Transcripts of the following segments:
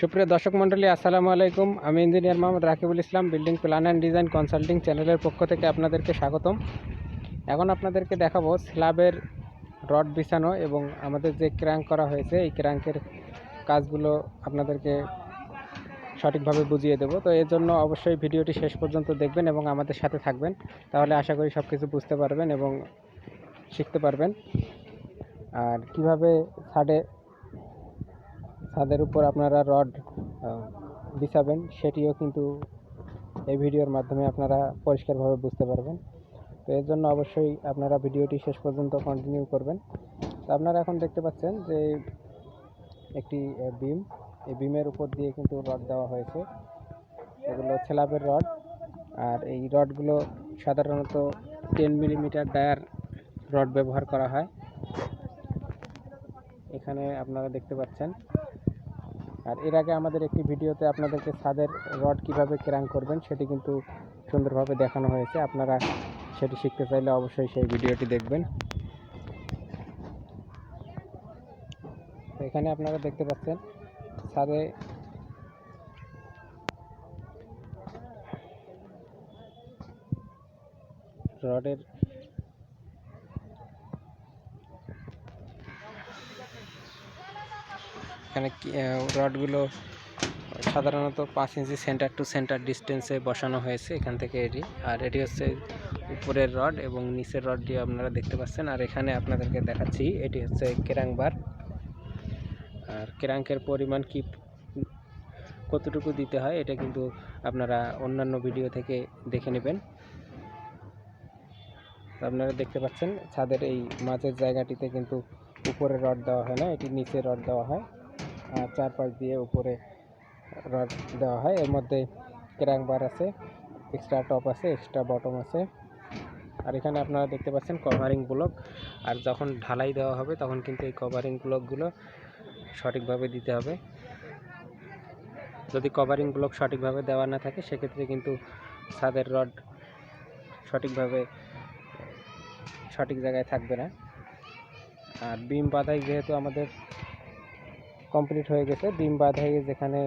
সুপ্রিয় দর্শক মণ্ডলী, আসসালামু আলাইকুম। আমি engineer Mohammad Rakibul Islam, building plan and design consulting চ্যানেলের পক্ষ থেকে আপনাদেরকে স্বাগতম। এখন আপনাদেরকে দেখাবো স্ল্যাবের রড বিছানো এবং আমাদের যে ক্র্যাঙ্ক করা হয়েছে, এই ক্র্যাঙ্কের কাজগুলো আপনাদেরকে সঠিকভাবে বুঝিয়ে দেবো। তো এর জন্য অবশ্যই ভিডিওটি শেষ পর্যন্ত দেখবেন এবং আমাদের সাথে থাকবেন। তাহলে আশা করি সব কিছু বুঝতে পারবেন এবং শিখতে পারবেন। আর কীভাবে ছাদে ছাদের উপর আপনারা রড বিছাবেন, সেটিও কিন্তু এই ভিডিওর মাধ্যমে আপনারা পরিষ্কারভাবে বুঝতে পারবেন। তো এর জন্য অবশ্যই আপনারা ভিডিওটি শেষ পর্যন্ত কন্টিনিউ করবেন। তো আপনারা এখন দেখতে পাচ্ছেন যে একটি বিম। এই বিমের উপর দিয়ে কিন্তু রড দেওয়া হয়েছে। এগুলো ছেলাপের রড। আর এই রডগুলো সাধারণত টেন মিলিমিটার ডায়ার রড ব্যবহার করা হয়। এখানে আপনারা দেখতে পাচ্ছেন আর এর আগে আমাদের একটি ভিডিওতে আপনাদেরকে ছাদের রড কীভাবে ক্র্যাঙ্ক করবেন সেটি কিন্তু সুন্দরভাবে দেখানো হয়েছে। আপনারা সেটি শিখতে চাইলে অবশ্যই সেই ভিডিওটি দেখবেন। এখানে আপনারা দেখতে পাচ্ছেন ছাদে রডের এখানে রডগুলো সাধারণত পাঁচ ইঞ্চি সেন্টার টু সেন্টার ডিস্টেন্সে বসানো হয়েছে এখান থেকে এটি। আর এটি হচ্ছে উপরের রড এবং নিচের রডটি আপনারা দেখতে পাচ্ছেন। আর এখানে আপনাদেরকে দেখাচ্ছি, এটি হচ্ছে কেরাং বার। আর কেরাঙ্কের পরিমাণ কি, কতটুকু দিতে হয় এটা কিন্তু আপনারা অন্যান্য ভিডিও থেকে দেখে নেবেন। আপনারা দেখতে পাচ্ছেন, ছাদের এই মাঝের জায়গাটিতে কিন্তু উপরে রড দেওয়া হয় না, এটি নিচে রড দেওয়া হয়। চারপাশ দিয়ে উপরে রড দেওয়া হয়। এর মধ্যে ক্র্যাঙ্ক বার আছে, এক্সট্রা টপ আছে, এক্সট্রা বটম আছে। আর এখানে আপনারা দেখতে পাচ্ছেন কভারিং ব্লক। আর যখন ঢালাই দেওয়া হবে, তখন কিন্তু এই কভারিং ব্লকগুলো সঠিকভাবে দিতে হবে। যদি কভারিং ব্লক সঠিকভাবে দেওয়া না থাকে, সেক্ষেত্রে কিন্তু ছাদের রড সঠিকভাবে, সঠিক জায়গায় থাকবে না। আর বিম বাঁধাই যেহেতু আমাদের কমপ্লিট হয়ে গেছে। বিম বাঁধাই যেখানে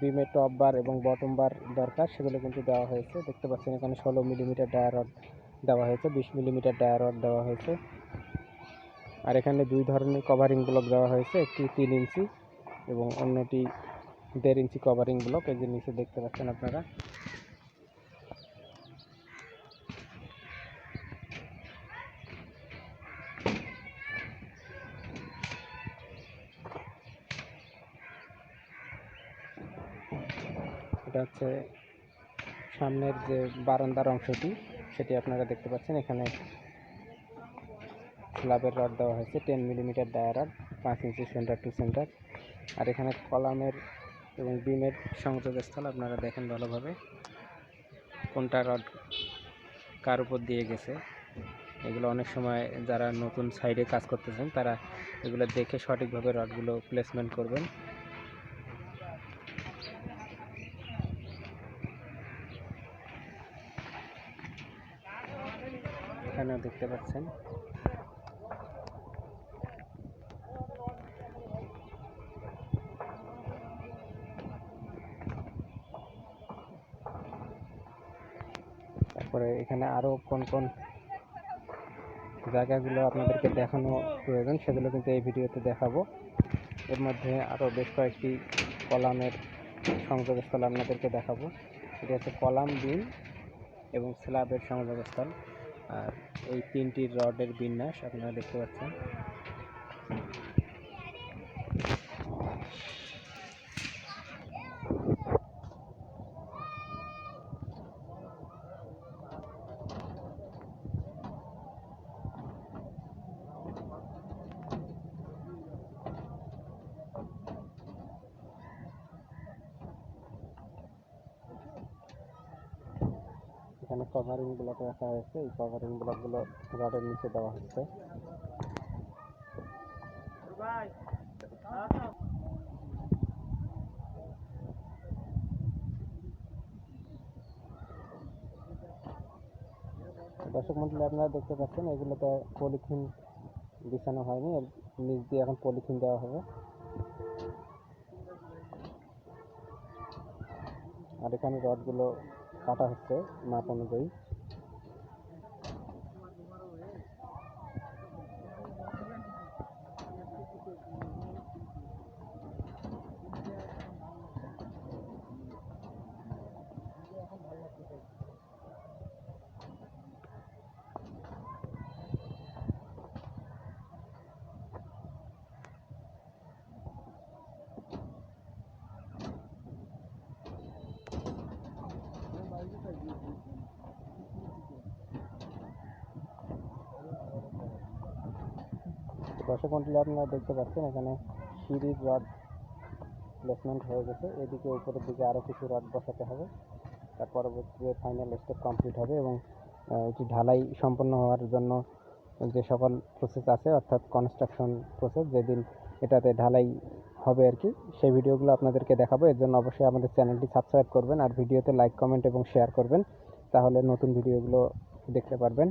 বিমের টপ বার এবং বটম বার দরকার, সেগুলো কিন্তু দেওয়া হয়েছে। দেখতে পাচ্ছেন এখানে ষোলো মিলিমিটার ডায়া রড দেওয়া হয়েছে, বিশ মিলিমিটার ডায়া রড দেওয়া হয়েছে। আর এখানে দুই ধরনের কভারিং ব্লক দেওয়া হয়েছে, একটি তিন ইঞ্চি এবং অন্যটি দেড় ইঞ্চি কভারিং ব্লক এই যে নিচে দেখতে পাচ্ছেন আপনারা। এটা হচ্ছে সামনের যে বারান্দার অংশটি, সেটি আপনারা দেখতে পাচ্ছেন। এখানে স্ল্যাবের রড দেওয়া হয়েছে টেন মিলিমিটার ডায়া রড, পাঁচ ইঞ্চি সেন্টার টু সেন্টার আর এখানে কলামের এবং বিমের সংযোগস্থল আপনারা দেখেন ভালোভাবে। কোনটা রড কার উপর দিয়ে গেছে? এগুলো অনেক সময় যারা নতুন সাইডে কাজ করতেছেন, তারা এগুলো দেখে সঠিকভাবে রডগুলো প্লেসমেন্ট করবেন। এখানেও দেখতে পাচ্ছেন। তারপরে এখানে আরও কোন কোন জায়গাগুলো আপনাদেরকে দেখানো প্রয়োজন সেগুলো কিন্তু এই ভিডিওতে দেখাবো। এর মধ্যে আরও বেশ কয়েকটি কলামের সংযোগস্থল আপনাদেরকে দেখাবো। সেটা হচ্ছে কলাম বিম এবং স্ল্যাবের সংযোগস্থল। আর এই তিনটি রডের বিন্যাস আপনারা দেখতে পাচ্ছেন। এখানে কভারিং ব্লক রাখা হয়েছে। এই কভারিং ব্লকগুলো রডের নিচে দেওয়া হচ্ছে। দর্শক মন্ডলী, আপনারা দেখতে পাচ্ছেন, এগুলোতে পলিথিন বিছানো হয়নি। এর নিচ দিয়ে এখন পলিথিন দেওয়া হবে। আর এখানে রডগুলো কাটা হচ্ছে মাপ অনুযায়ী। দর্শক মন্ডলী আপনারা দেখতে পাচ্ছেন, এখানে সিঁড়ির রড প্লেসমেন্ট হয়ে গেছে। এদিকে উপরের দিকে আরও কিছু রড বসাতে হবে। তার পরবর্তীতে ফাইনাল স্টেপ কমপ্লিট হবে এবং এটি ঢালাই সম্পন্ন হওয়ার জন্য যে সকল প্রসেস আছে, অর্থাৎ কনস্ট্রাকশন প্রসেস যেদিন এটাতে ঢালাই হবে আর কি, সেই ভিডিওগুলো আপনাদেরকে দেখাবো। এর জন্য অবশ্যই আমাদের চ্যানেলটি সাবস্ক্রাইব করবেন আর ভিডিওতে লাইক কমেন্ট এবং শেয়ার করবেন। তাহলে নতুন ভিডিওগুলো দেখতে পারবেন।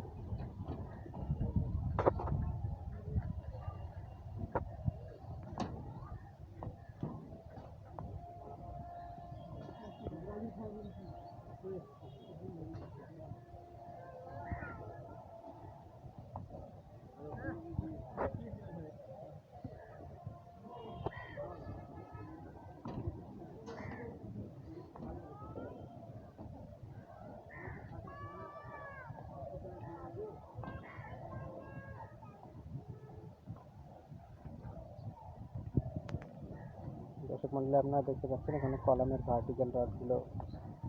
দর্শক মন্ডলী, আপনারা দেখতে পাচ্ছেন এখানে কলামের ভার্টিক্যাল রডগুলো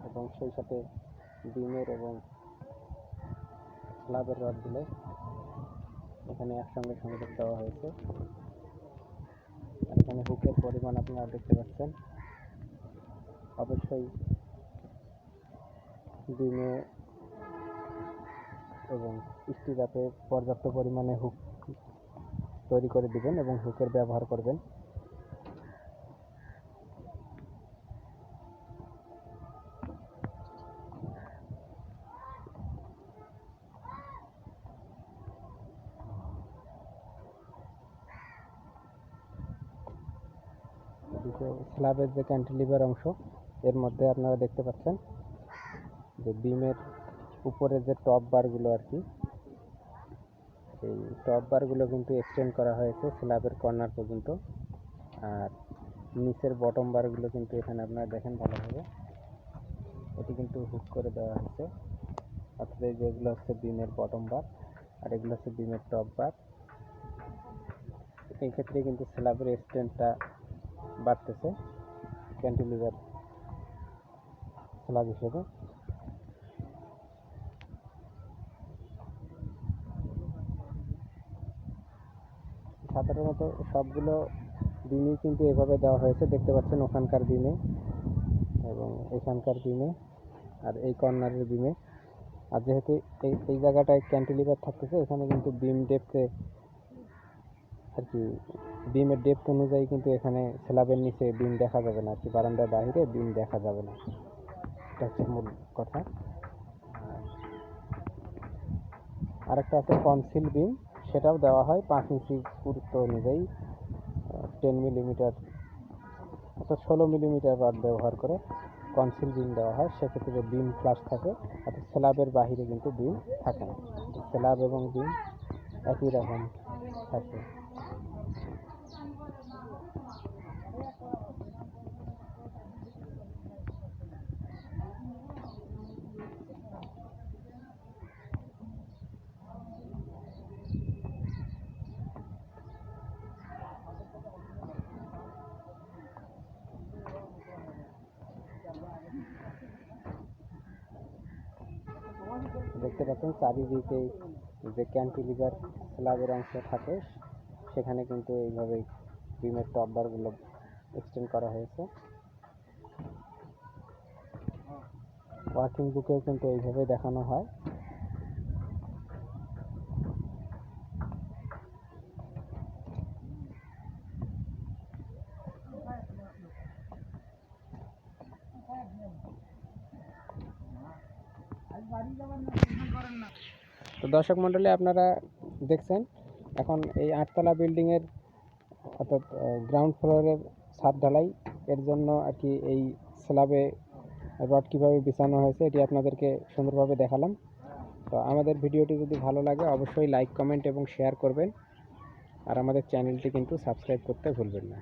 এবং সেই সাথে বিমের এবং স্ল্যাবের রডগুলো এখানে একসঙ্গে সংযোগ দেওয়া হয়েছে। এখানে হুকের পরিমাণ আপনারা দেখতে পাচ্ছেন। অবশ্যই বিমে এবং স্টিরাপে পর্যাপ্ত পরিমাণে হুক তৈরি করে দিবেন এবং হুকের ব্যবহার করবেন। এদিকে স্ল্যাবের যে ক্যান্টিলিভার অংশ, এর মধ্যে আপনারা দেখতে পাচ্ছেন যে বিমের উপরে যে টপ বারগুলো আর কি এই টপ বারগুলো কিন্তু এক্সটেন্ড করা হয়েছে স্ল্যাবের কর্নার পর্যন্ত। আর নিচের বটম বারগুলো কিন্তু এখানে আপনারা দেখেন ভালোভাবে। এটি কিন্তু হুক করে দেওয়া হয়েছে। অর্থাৎ এই যেগুলো হচ্ছে বিমের বটম বার আর এগুলো হচ্ছে বিমের টপ বার এই ক্ষেত্রে কিন্তু স্ল্যাবের এক্সটেন্ডটা বাড়তেছে। ক্যান্টিলিভার স্ল্যাব হিসেবে সাধারণত সবগুলো বিমই কিন্তু এভাবে দেওয়া হয়েছে, দেখতে পাচ্ছেন ওখানকার বিমে এবং এখানকার বিমে আর এই কর্নারের বিমে আর যেহেতু এই এই জায়গাটায় ক্যান্টিলিভার থাকতেছে, এখানে কিন্তু বিম ডেপথে আর কি বিমের ডেপথ অনুযায়ী কিন্তু এখানে স্ল্যাবের নিচে বিম দেখা যাবে না, কি বারান্দার বাইরে বিম দেখা যাবে না। এটা হচ্ছে মূল কথা। আরেকটা আছে কনসিল বিম সেটাও দেওয়া হয় পাঁচ ইঞ্চি গুরুত্ব অনুযায়ী টেন মিলিমিটার অর্থাৎ ষোলো মিলিমিটার রড ব্যবহার করে কনসিল বিম দেওয়া হয়। সেক্ষেত্রে বিম ফ্লাশ থাকে, অর্থাৎ স্ল্যাবের বাহিরে কিন্তু বিম থাকে না। স্ল্যাব এবং বিম একই রকম থাকে। দেখতে পাচ্ছেন, চারিদিকে যে ক্যান্টিলিভার স্ল্যাবের অংশ থাকে, সেখানে কিন্তু এইভাবেই বিমের টপ বারগুলো এক্সটেন্ড করা হয়েছে। ওয়ার্কিং বুকেও কিন্তু এইভাবে দেখানো হয়। তো দর্শক মণ্ডলী, আপনারা দেখছেন, এখন এই আটতলা বিল্ডিংয়ের অর্থাৎ গ্রাউন্ড ফ্লোরের ছাদ ঢালাই। এর জন্য আর কি এই স্ল্যাবে রড কীভাবে বিছানো হয়েছে, এটি আপনাদেরকে সুন্দরভাবে দেখালাম। তো আমাদের ভিডিওটি যদি ভালো লাগে, অবশ্যই লাইক কমেন্ট এবং শেয়ার করবেন। আর আমাদের চ্যানেলটি কিন্তু সাবস্ক্রাইব করতে ভুলবেন না।